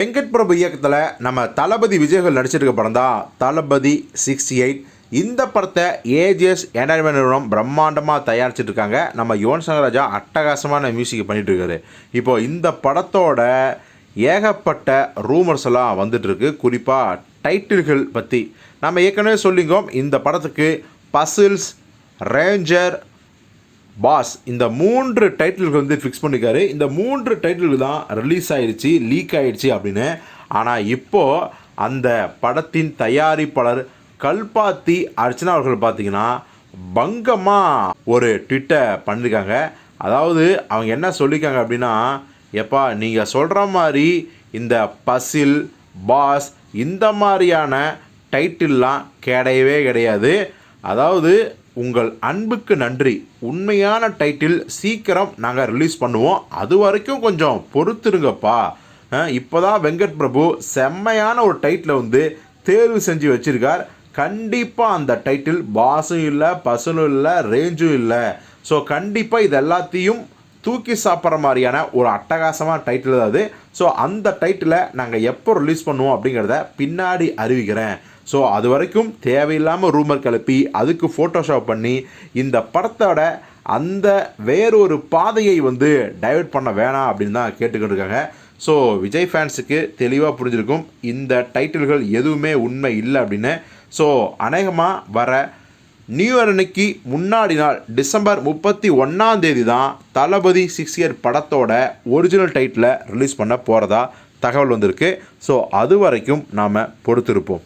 வெங்கட் பிரபு இயக்கத்தில் நம்ம தளபதி விஜய்கள் நடிச்சிருக்க படம் தான் தளபதி சிக்ஸ்டி எயிட். இந்த படத்தை ஏஜிஎஸ் என்டர்டைன்மெண்ட் நிறுவனம் பிரம்மாண்டமாக தயாரிச்சிட்டு இருக்காங்க நம்ம யுவன் சங்கர் ராஜா அட்டகாசமான மியூசிக் பண்ணிட்டு இருக்காரு இப்போ இந்த படத்தோட ஏகப்பட்ட ரூமர்ஸ் எல்லாம் வந்துட்டுருக்கு குறிப்பாக டைட்டில்கள் பற்றி நம்ம ஏற்கனவே சொல்லிங்கோம் இந்த படத்துக்கு பசில்ஸ் ரேஞ்சர் பாஸ் இந்த மூன்று டைட்டில்கள் வந்து ஃபிக்ஸ் பண்ணிக்காரு. இந்த மூன்று டைட்டில்கள் தான் ரிலீஸ் ஆயிடுச்சு லீக் ஆயிடுச்சு அப்படின்னு. ஆனால் இப்போது அந்த படத்தின் தயாரிப்பாளர் கல்பாத்தி அர்ச்சனா அவர்கள் பார்த்தீங்கன்னா பங்கமாக ஒரு ட்விட்டை பண்ணியிருக்காங்க அதாவது அவங்க என்ன சொல்லியிருக்காங்க அப்படின்னா எப்பா நீங்கள் சொல்கிற மாதிரி இந்த பசில் பாஸ் இந்த மாதிரியான டைட்டில்லாம் கிடையவே கிடையாது. அதாவது உங்கள் அன்புக்கு நன்றி. உண்மையான டைட்டில் சீக்கிரம் நாங்கள் ரிலீஸ் பண்ணுவோம். அது வரைக்கும் கொஞ்சம் பொறுத்துருங்கப்பா. இப்போ தான் வெங்கட் பிரபு செம்மையான ஒரு டைட்டிலை வந்து தேர்வு செஞ்சு வச்சுருக்கார். கண்டிப்பாக அந்த டைட்டில் பாஸும் இல்லை பசலும் இல்லை ரேஞ்சும் இல்லை. ஸோ கண்டிப்பாக இது எல்லாத்தையும் தூக்கி சாப்பிட்ற மாதிரியான ஒரு அட்டகாசமான டைட்டில் தான் அது. ஸோ அந்த டைட்டிலை நாங்கள் எப்போ ரிலீஸ் பண்ணுவோம் அப்படிங்கிறத பின்னாடி அறிவிக்கிறேன். ஸோ அது வரைக்கும் தேவையில்லாமல் ரூமர் கிளப்பி அதுக்கு ஃபோட்டோஷாப் பண்ணி இந்த படத்தோட அந்த வேறொரு பாதையை வந்து டைவர்ட் பண்ண வேணாம் அப்படின்னு தான் கேட்டுக்கிட்டு இருக்காங்க. ஸோ விஜய் ஃபேன்ஸுக்கு தெளிவாக புரிஞ்சிருக்கும். இந்த டைட்டில்கள் எதுவுமே உண்மை இல்லை அப்படின்னு. ஸோ அநேகமாக வர நியூ இயர் அன்னைக்கு முன்னாடி நாள் டிசம்பர் முப்பத்தி ஒன்றாம் தேதி தான் தளபதி சிக்ஸ் இயர் படத்தோட ஒரிஜினல் டைட்டில் ரிலீஸ் பண்ண போகிறதா தகவல் வந்திருக்கு. ஸோ அது வரைக்கும் நாம் பொறுத்திருப்போம்.